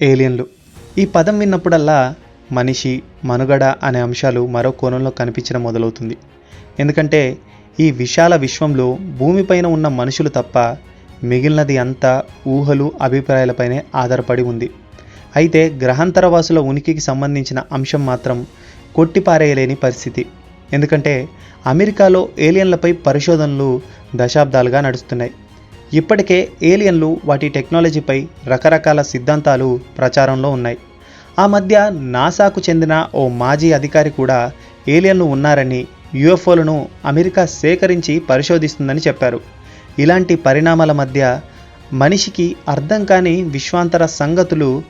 ఏలియన్లు. ఈ పదం విన్నప్పుడల్లా మనిషి మనుగడ అనే అంశాలు మరో కోణంలో కనిపించడం మొదలవుతుంది. ఎందుకంటే ఈ విశాల విశ్వంలో భూమిపైన ఉన్న మనుషులు తప్ప మిగిలినది అంతా ఊహలు అభిప్రాయాలపైనే ఆధారపడి ఉంది. అయితే గ్రహాంతరవాసుల ఉనికికి సంబంధించిన అంశం మాత్రం కొట్టిపారేయలేని పరిస్థితి. ఎందుకంటే అమెరికాలో ఏలియన్లపై పరిశోధనలు దశాబ్దాలుగా నడుస్తున్నాయి. ఇప్పటికే ఏలియన్లు వాటి టెక్నాలజీపై రకరకాల సిద్ధాంతాలు ప్రచారంలో ఉన్నాయి. ఆ మధ్య నాసాకు చెందిన ఓ మాజీ అధికారి కూడా ఏలియన్లు ఉన్నారని యుఎఫ్ఓలను అమెరికా సేకరించి పరిశోధిస్తుందని చెప్పారు. ఇలాంటి పరిణామాల మధ్య మనిషికి అర్థం కాని విశ్వాంతర సంగతులు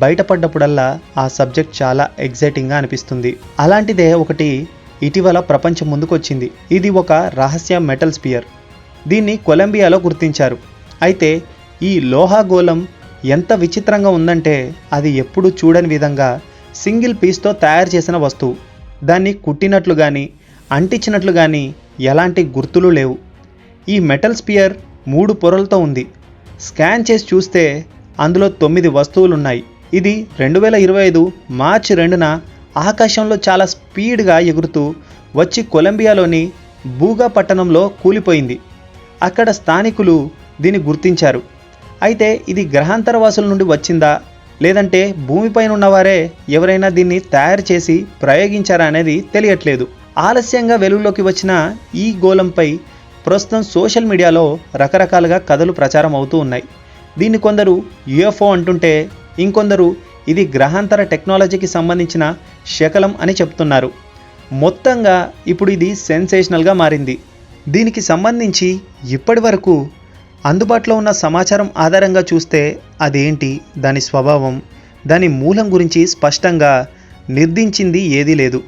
బయటపడ్డప్పుడల్లా ఆ సబ్జెక్ట్ చాలా ఎగ్జైటింగ్గా అనిపిస్తుంది. అలాంటిదే ఒకటి ఇటీవల ప్రపంచం ముందుకొచ్చింది. ఇది ఒక రహస్య మెటల్ స్పియర్. దీన్ని కొలంబియాలో గుర్తించారు. అయితే ఈ లోహాగోళం ఎంత విచిత్రంగా ఉందంటే అది ఎప్పుడూ చూడని విధంగా సింగిల్ పీస్తో తయారు చేసిన వస్తువు. దాన్ని కుట్టినట్లు కానీ అంటించినట్లు కానీ ఎలాంటి గుర్తులు లేవు. ఈ మెటల్ స్పియర్ మూడు పొరలతో ఉంది. స్కాన్ చేసి చూస్తే అందులో తొమ్మిది వస్తువులు ఉన్నాయి ఇది రెండు వేల ఇరవై ఐదు మార్చి రెండున ఆకాశంలో చాలా స్పీడ్గా ఎగురుతూ వచ్చి కొలంబియాలోని బూగా పట్టణంలో కూలిపోయింది. అక్కడ స్థానికులు దీన్ని గుర్తించారు. అయితే ఇది గ్రహాంతరవాసుల నుండి వచ్చిందా? లేదంటే భూమిపైన ఉన్నవారే ఎవరైనా దీన్ని తయారు చేసి ప్రయోగించారా అనేది తెలియట్లేదు. ఆలస్యంగా వెలుగులోకి వచ్చిన ఈ గోళంపై ప్రస్తుతం సోషల్ మీడియాలో రకరకాలుగా కథలు ప్రచారం అవుతూ ఉన్నాయి. దీన్ని కొందరు యుఎఫ్ఓ అంటుంటే ఇంకొందరు ఇది గ్రహాంతర టెక్నాలజీకి సంబంధించిన శకలం అని చెప్తున్నారు. మొత్తంగా ఇప్పుడు ఇది సెన్సేషనల్గా మారింది. దీనికి సంబంధించి ఇప్పటి వరకు అందుబాటులో ఉన్న సమాచారం ఆధారంగా చూస్తే అదేంటి? దాని స్వభావం దాని మూలం గురించి స్పష్టంగా నిర్దించింది ఏదీ లేదు.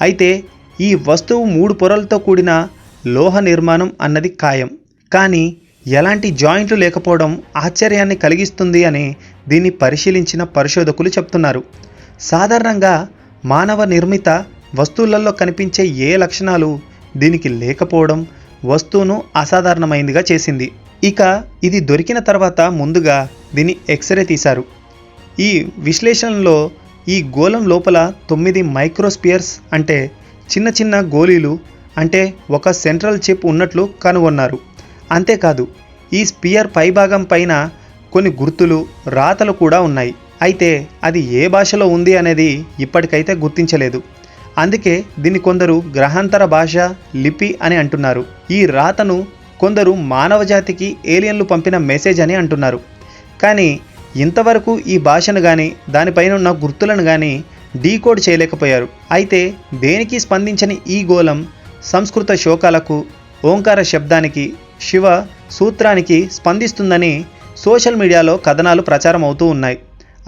అయితే ఈ వస్తువు మూడు పొరలతో కూడిన లోహ నిర్మాణం అన్నది ఖాయం. కానీ ఎలాంటి జాయింట్లు లేకపోవడం ఆశ్చర్యాన్ని కలిగిస్తుంది అని దీన్ని పరిశీలించిన పరిశోధకులు చెప్తున్నారు. సాధారణంగా మానవ నిర్మిత వస్తువులలో కనిపించే ఏ లక్షణాలు దీనికి లేకపోవడం వస్తువును అసాధారణమైందిగా చేసింది. ఇక ఇది దొరికిన తర్వాత ముందుగా దీన్ని ఎక్స్రే తీశారు. ఈ విశ్లేషణలో ఈ గోళం లోపల తొమ్మిది మైక్రోస్పియర్స్ అంటే చిన్న చిన్న గోళీలు అంటే ఒక సెంట్రల్ చిప్ ఉన్నట్లు కనుగొన్నారు. అంతేకాదు ఈ స్పియర్ పైభాగం పైన కొన్ని గుర్తులు రాతలు కూడా ఉన్నాయి. అయితే అది ఏ భాషలో ఉంది అనేది ఇప్పటికైతే గుర్తించలేదు. అందుకే దీన్ని కొందరు గ్రహాంతర భాష లిపి అని అంటున్నారు. ఈ రాతను కొందరు మానవజాతికి ఏలియన్లు పంపిన మెసేజ్ అని అంటున్నారు. కానీ ఇంతవరకు ఈ భాషను కానీ దానిపైన ఉన్న గుర్తులను కానీ డీకోడ్ చేయలేకపోయారు. అయితే దేనికి స్పందించని ఈ గోళం సంస్కృత శోకాలకు ఓంకార శబ్దానికి శివ సూత్రానికి స్పందిస్తుందని సోషల్ మీడియాలో కథనాలు ప్రచారం అవుతూ ఉన్నాయి.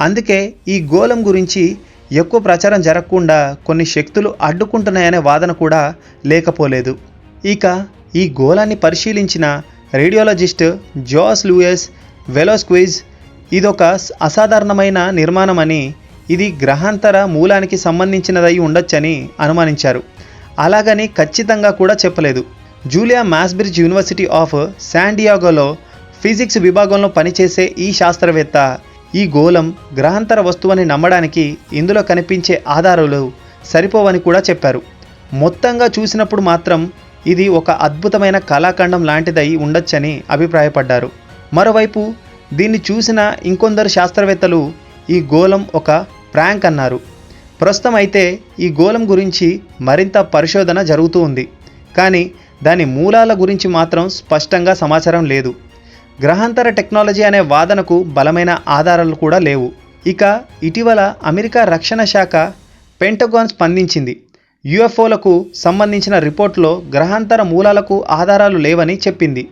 అందుకే ఈ గోళం గురించి ఎక్కువ ప్రచారం జరగకుండా కొన్ని శక్తులు అడ్డుకుంటున్నాయనే వాదన కూడా లేకపోలేదు. ఇక ఈ గోళాన్ని పరిశీలించిన రేడియాలజిస్ట్ జోస్ లూయస్ వెలోస్క్విజ్ ఇదొక అసాధారణమైన నిర్మాణమని ఇది గ్రహాంతర మూలానికి సంబంధించినదై ఉండొచ్చని అనుమానించారు. అలాగని ఖచ్చితంగా కూడా చెప్పలేదు. జూలియా మాస్బ్రిడ్జ్ యూనివర్సిటీ ఆఫ్ శాండియాగోలో ఫిజిక్స్ విభాగంలో పనిచేసే ఈ శాస్త్రవేత్త ఈ గోళం గ్రహాంతర వస్తువని నమ్మడానికి ఇందులో కనిపించే ఆధారాలు సరిపోవని కూడా చెప్పారు. మొత్తంగా చూసినప్పుడు మాత్రం ఇది ఒక అద్భుతమైన కళాఖండం లాంటిదై ఉండొచ్చని అభిప్రాయపడ్డారు. మరోవైపు దీన్ని చూసిన ఇంకొందరు శాస్త్రవేత్తలు ఈ గోళం ఒక ప్రాంక్ అన్నారు. ప్రస్తుతం అయితే ఈ గోళం గురించి మరింత పరిశోధన జరుగుతూ ఉంది. కానీ దాని మూలాల గురించి మాత్రం స్పష్టంగా సమాచారం లేదు. గ్రహాంతర టెక్నాలజీ అనే వాదనకు బలమైన ఆధారాలు కూడా లేవు. ఇక ఇటీవల అమెరికా రక్షణ శాఖ పెంటగాన్ స్పందించింది. యుఎఫ్ఓలకు సంబంధించిన రిపోర్ట్లో గ్రహాంతర మూలాలకు ఆధారాలు లేవని చెప్పింది.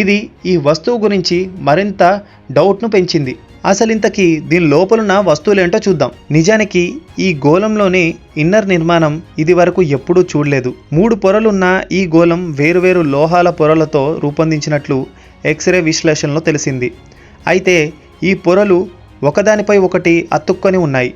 ఇది ఈ వస్తువు గురించి మరింత డౌట్ను పెంచింది. అసలు ఇంతకీ దీని లోపలున్న వస్తువులేంటో చూద్దాం. నిజానికి ఈ గోళంలోని ఇన్నర్ నిర్మాణం ఇది వరకు ఎప్పుడూ చూడలేదు. మూడు పొరలున్న ఈ గోళం వేరువేరు లోహాల పొరలతో రూపొందించినట్లు ఎక్స్రే విశ్లేషణలో తెలిసింది. అయితే ఈ పొరలు ఒకదానిపై ఒకటి అతుక్కొని ఉన్నాయి.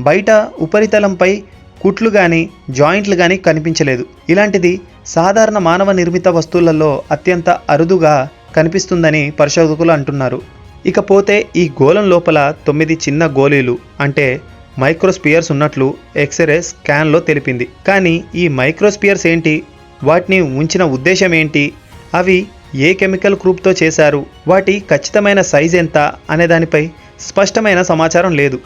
బయట ఉపరితలంపై కుట్లు కానీ జాయింట్లు కానీ కనిపించలేదు. ఇలాంటిది సాధారణ మానవ నిర్మిత వస్తువులలో అత్యంత అరుదుగా కనిపిస్తుందని పరిశోధకులు అంటున్నారు. ఇకపోతే ఈ గోళం లోపల తొమ్మిది చిన్న గోళీలు అంటే మైక్రోస్పియర్స్ ఉన్నట్లు ఎక్స్రే స్కాన్లో తెలిపింది. కానీ ఈ మైక్రోస్పియర్స్ ఏంటి? వాటిని ఉంచిన ఉద్దేశం ఏంటి? అవి ఏ కెమికల్ గ్రూప్తో చేశారు వాటి ఖచ్చితమైన సైజ్ ఎంత అనే దానిపై స్పష్టమైన సమాచారం లేదు.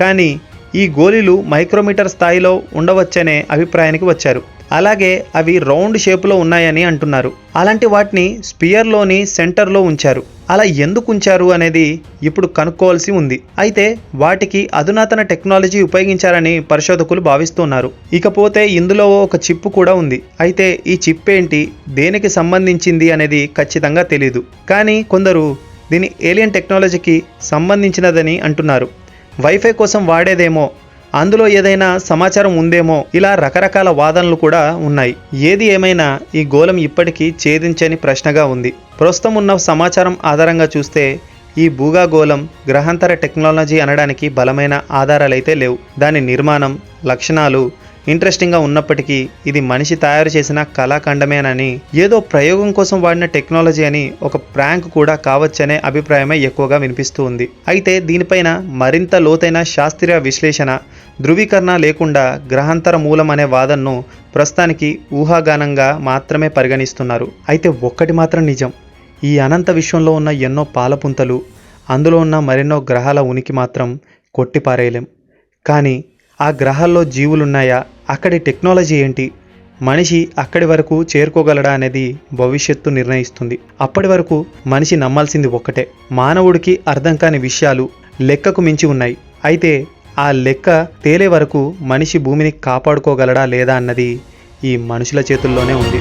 కానీ ఈ గోళీలు మైక్రోమీటర్ స్థాయిలో ఉండవచ్చనే అభిప్రాయానికి వచ్చారు. అలాగే అవి రౌండ్ షేపులో ఉన్నాయని అంటున్నారు. అలాంటి వాటిని స్పియర్లోని సెంటర్లో ఉంచారు. అలా ఎందుకు ఉంచారు అనేది ఇప్పుడు కనుక్కోవాల్సి ఉంది. అయితే వాటికి అధునాతన టెక్నాలజీ ఉపయోగించారని పరిశోధకులు భావిస్తున్నారు. ఇకపోతే ఇందులో ఒక చిప్ కూడా ఉంది. అయితే ఈ చిప్ ఏంటి? దేనికి సంబంధించింది అనేది ఖచ్చితంగా తెలియదు కానీ కొందరు దీని ఏలియన్ టెక్నాలజీకి సంబంధించినదని అంటున్నారు. వైఫై కోసం వాడేదేమో అందులో ఏదైనా సమాచారం ఉందేమో? ఇలా రకరకాల వాదనలు కూడా ఉన్నాయి. ఏది ఏమైనా ఈ గోళం ఇప్పటికీ ఛేదించని ప్రశ్నగా ఉంది. ప్రస్తుతం ఉన్న సమాచారం ఆధారంగా చూస్తే ఈ భూగాగోళం గ్రహాంతర టెక్నాలజీ అనడానికి బలమైన ఆధారాలైతే లేవు. దాని నిర్మాణం లక్షణాలు ఇంట్రెస్టింగ్గా ఉన్నప్పటికీ ఇది మనిషి తయారు చేసిన కళాఖండమేనని ఏదో ప్రయోగం కోసం వాడిన టెక్నాలజీ అని ఒక ప్రాంక్ కూడా కావచ్చనే అభిప్రాయమే ఎక్కువగా వినిపిస్తూ ఉంది. అయితే దీనిపైన మరింత లోతైన శాస్త్రీయ విశ్లేషణ ధృవీకరణ లేకుండా గ్రహాంతర మూలం అనే వాదనను ప్రస్తుతానికి ఊహాగానంగా మాత్రమే పరిగణిస్తున్నారు. అయితే ఒక్కటి మాత్రం నిజం ఈ అనంత విశ్వంలో ఉన్న ఎన్నో పాలపుంతలు అందులో ఉన్న మరెన్నో గ్రహాల ఉనికి మాత్రం కొట్టిపారేయలేం. కానీ ఆ గ్రహాల్లో జీవులున్నాయా? అక్కడి టెక్నాలజీ ఏంటి? మనిషి అక్కడి వరకు చేరుకోగలడా అనేది భవిష్యత్తు నిర్ణయిస్తుంది. అప్పటి వరకు మనిషి నమ్మాల్సింది ఒక్కటే. మానవుడికి అర్థం కాని విషయాలు లెక్కకు మించి ఉన్నాయి. అయితే ఆ లెక్క తేలే వరకు మనిషి భూమిని కాపాడుకోగలడా లేదా అన్నది ఈ మనుషుల చేతుల్లోనే ఉంది.